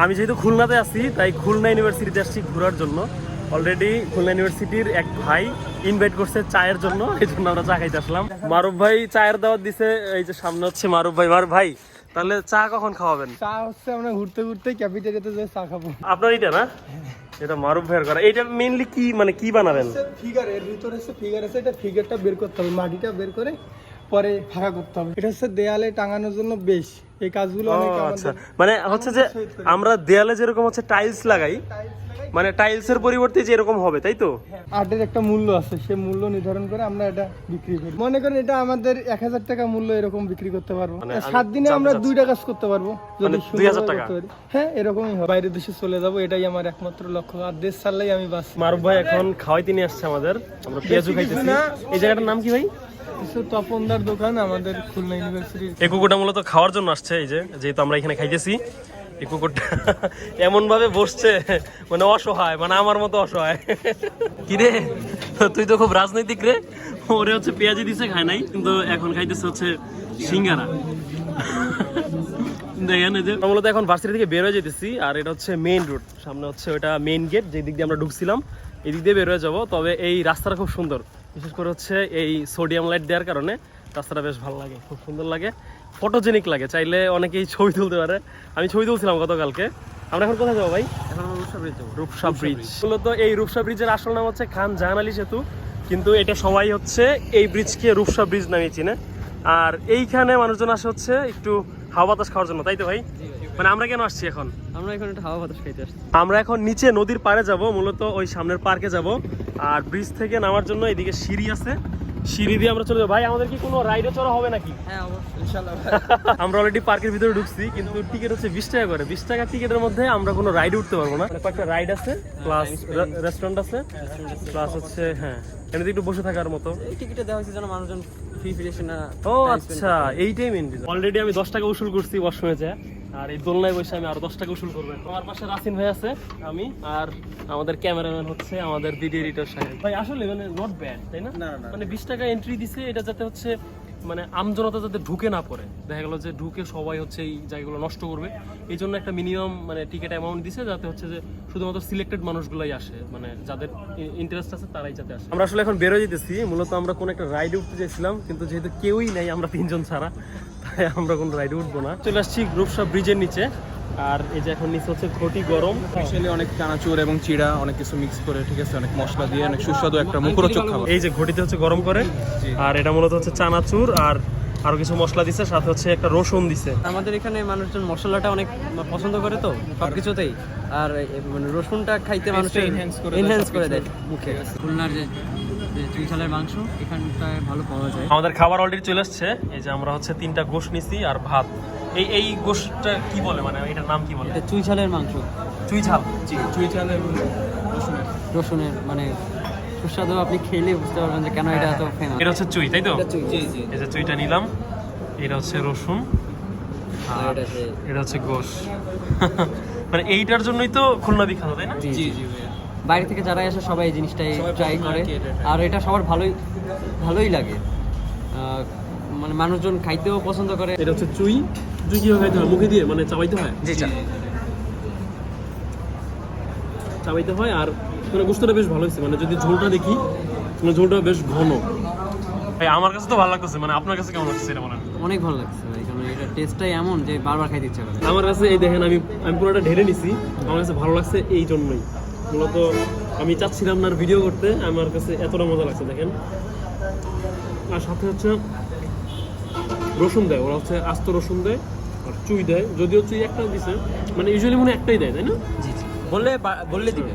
আমি যেহেতু খুলনাতে আছি তাই খুলনা ইউনিভার্সিটিতে আসছি ঘোরার জন্য। অলরেডি খুলনা ইউনিভার্সিটির এক ভাই ইনভাইট করছে চায়ের জন্য এই জন্য আমরা চা খাইতে আসলাম। মারুফ ভাই চায়ের দাওয়াত দিছে এই যে সামনে হচ্ছে মারুফ ভাই। মারুফ ভাই তাহলে চা কখন খাওয়াবেন? চা হচ্ছে আমরা ঘুরতে ঘুরতে ক্যাপিটালিতে যে চা খাব। আপনার এটা না? এটা মারুফ ভাইয়ের করা এটা মেইনলি কি মানে কি বানাবেন? ফিগার এর ভিতরে ফিগার আছে এটা ফিগারটা বের করতে হবে মাটিটা বের করে পরে ফাঁকা করতে হবে। এটা হচ্ছে দেয়ালে টাঙানোর জন্য বেশ। এই কাজগুলো আচ্ছা। মানে হচ্ছে যে আমরা দেয়ালে যেরকম হচ্ছে টাইলস লাগাই মানে টাইলসের পরিবর্তে যে এরকম হবে তাই তো? আর্টের একটা মূল্য আছে সে মূল্য নির্ধারণ করে আমরা এটা বিক্রি করি। মনে করেন এটা আমাদের এক হাজার টাকা মূল্য এরকম বিক্রি করতে পারব। মানে সাত দিনে আমরা। দুইটা কাজ করতে পারব। মানে যদি 2000 টাকা? হ্যাঁ এরকমই হয় বাইরের দেশে চলে যাব এটাই আমার একমাত্র লক্ষ্য। আর দেশ ছাড়লেই আমি বাস মারুফ ভাই এখন খাওয়াই তিনি আসছে আমাদের। আমরা পেঁয়াজু খাইতেছি। এই জায়গাটার নাম কি ভাই? তপনদার দোকান আমাদের খুলনা ইউনিভার্সিটির এই কুকুরটা মূলত খাওয়ার জন্য আসছে এই যে যেহেতু আমরা এখানে খাইতেছি এই কুকুরটা এমন ভাবে বসছে মানে অসহায় মানে আমার মতো অসহায়। কি রে তুই তো খুব রাজনৈতিক রে। ওরে হচ্ছে পেঁয়াজি দিছে খায় নাই কিন্তু এখন খাইতেছে হচ্ছে সিঙ্গারা। দেখেন এই যে। মূলত এখন ভার্সিটি থেকে বের হয়ে যেতেছি আর এটা হচ্ছে মেইন রুট সামনে হচ্ছে ওটা মেইন গেট যে দিক দিয়ে আমরা ঢুকছিলাম এদিক দিয়ে বের হয়ে যাব তবে এই রাস্তাটা খুব সুন্দর। বিশেষ করে হচ্ছে এই সোডিয়াম লাইট দেওয়ার কারণে রাস্তাটা বেশ ভালো লাগে খুব সুন্দর লাগে। ফটোজেনিক লাগে চাইলে অনেকেই ছবি তুলতে পারে। আমি ছবি তুলছিলাম গতকালকে। আমরা এখন কোথায় যাব ভাই? এখন রূপসা ব্রিজ যাব। রূপসা ব্রিজ মূলত এই রূপসা ব্রিজের আসল নাম হচ্ছে খান জাহান আলী সেতু। কিন্তু এটা সবাই হচ্ছে এই ব্রিজকে রূপসা ব্রিজ নামে চিনে। আর এইখানে মানুষজন আসে হচ্ছে একটু হাওয়া বাতাস খাওয়ার জন্য তাই তো ভাই। মানে আমরা কেন আসছি এখন? আমরা এখন একটা হাওয়া বাতাস খাইতে আসছি। আমরা এখন নিচে নদীর পাড়ে যাব মূলত ওই সামনের পার্কে যাব। আর ব্রিজ থেকে নামার জন্য এদিকে সিঁড়ি আছে। সিঁড়ি দিয়ে আমরা চলে যাব। ভাই আমাদের কি কোনো রাইডে চড়া হবে নাকি? হ্যাঁ আমরা অলরেডি পার্কের ভিতরে ঢুকছি কিন্তু টিকিট হচ্ছে বিশ টাকা করে। বিশ টাকা টিকিটের মধ্যে আমরা কোনো রাইড উঠতে পারব না। মানে কয়েকটা রাইড আছে প্লাস রেস্টুরেন্ট আছে প্লাস হচ্ছে হ্যাঁ এমনিতে একটু বসে থাকার মতো। এই টিকিটে দেওয়া হয়েছে যেন মানুষজন ফ্রি ফ্রি না ও আচ্ছা এইটাই মেন অলরেডি আমি দশ টাকা উসুল করছি ওয়াশরুমে যা। আর এই দোলনায় বসে আমি আরও দশ টাকা উসুল করব। আমার পাশে রাসিন ভাই আছে আমি আর আমাদের ক্যামেরাম্যান হচ্ছে আমাদের দিদি এডিটর সাহেব। ভাই আসলে মানে নট ব্যাড তাই না। মানে বিশ টাকা এন্ট্রি দিছে এটা যাতে হচ্ছে মানে আমজনতা যাতে ঢুকে না পড়ে। দেখা গেলো যে ঢুকে সবাই হচ্ছে এই জায়গাগুলো নষ্ট করবে। এই জন্য একটা মিনিমাম মানে টিকিট অ্যামাউন্ট দিছে যাতে হচ্ছে যে শুধুমাত্র সিলেক্টেড মানুষগুলাই আসে। মানে যাদের ইন্টারেস্ট আছে তারাই যাতে আসে। আমরা আসলে এখন বেরো যেতেছি। মূলত আমরা কোনো একটা রাইড উঠতে চাইছিলাম কিন্তু যেহেতু কেউই নাই আমরা তিনজন ছাড়া তাই আমরা কোনো রাইড উঠবো না। চলে আসছি গ্রুপসা ব্রিজের নিচে। আর এই যে এখন নিচে হচ্ছে ঘটি গরম। স্পেশালি অনেক চানাচুর এবং চিড়া অনেক কিছু মিক্স করে ঠিক আছে? অনেক মশলা দিয়ে অনেক সুস্বাদু একটা মুখরোচক খাবার। এই যে ঘটিতে হচ্ছে গরম করে আর এটা মূলত হচ্ছে চানাচুর আর আরও কিছু মশলা দিছে সাথে হচ্ছে একটা রসুন দিছে। আমাদের এখানে মানুষজন মশলাটা অনেক পছন্দ করে তো সবকিছুতেই। আর মানে রসুনটা খাইতে মানুষ করে এনহ্যান্স করে দেয় মুখে। খুলনার যে চুইঝালের মাংস এখানটায় ভালো পাওয়া যায়। আমাদের খাবার অলরেডি চলে আসছে। এই যে আমরা হচ্ছে তিনটা গোশ নিছি আর ভাত। এই এই গোশটা কি বলে? মানে এটার নাম কি বলে? এটা চুইঝালের মাংস। চুই ঝাল চুই চাল এবং রসুনের রসুনের মানে সুস্বাদু আপনি খেলে বুঝতে পারবেন যে কেন এটা এত ফেমাস এটা হচ্ছে চুই তাই তো? জি জি। এই চুইটা নিলাম। এটা হচ্ছে রসুন। আর এটা হচ্ছে গোশ। মানে এইটার জন্যই তো খুলনা বিখ্যাত তাই না? জি জি জি জি বাইরে থেকে যারা আসে সবাই এই জিনিসটাই ট্রাই করে। এটা। আর এটা সবার ভালোই ভালোই লাগে। মানে মানুষজন খাইতেও পছন্দ করে। এটা হচ্ছে চুই। চুই কীভাবে খাইতে হয় মুখে দিয়ে মানে চাবাইতে হয়। জি চাবাইতে হয় আর মানে গোস্তটা বেশ ভালো হয়েছে। মানে যদি ঝোলটা দেখি মানে ঝোলটা বেশ ঘন। ভাই আমার কাছে তো ভালো লাগতেছে মানে আপনার কাছে কেমন লাগছে এটা বলেন? অনেক ভালো লাগছে ভাই কারণ এটা টেস্টটাই এমন যে বারবার খাইতে ইচ্ছা করে। আমার কাছে এই দেখেন আমি আমি পুরোটা ঢেলে নিছি। আমার কাছে ভালো লাগছে এই জন্যই। মূলত আমি চাচ্ছিলাম না ভিডিও করতে আমার কাছে এতটা মজা লাগছে দেখেন। আর সাথে হচ্ছে রসুন দেয় ওরা হচ্ছে আস্ত রসুন দেয়। চুই দেয়, যদিও চুই একটা দিছে মানে ইউজুয়ালি মনে একটাই দেয়, তাই না? জি জি। বললে বললে দিবে।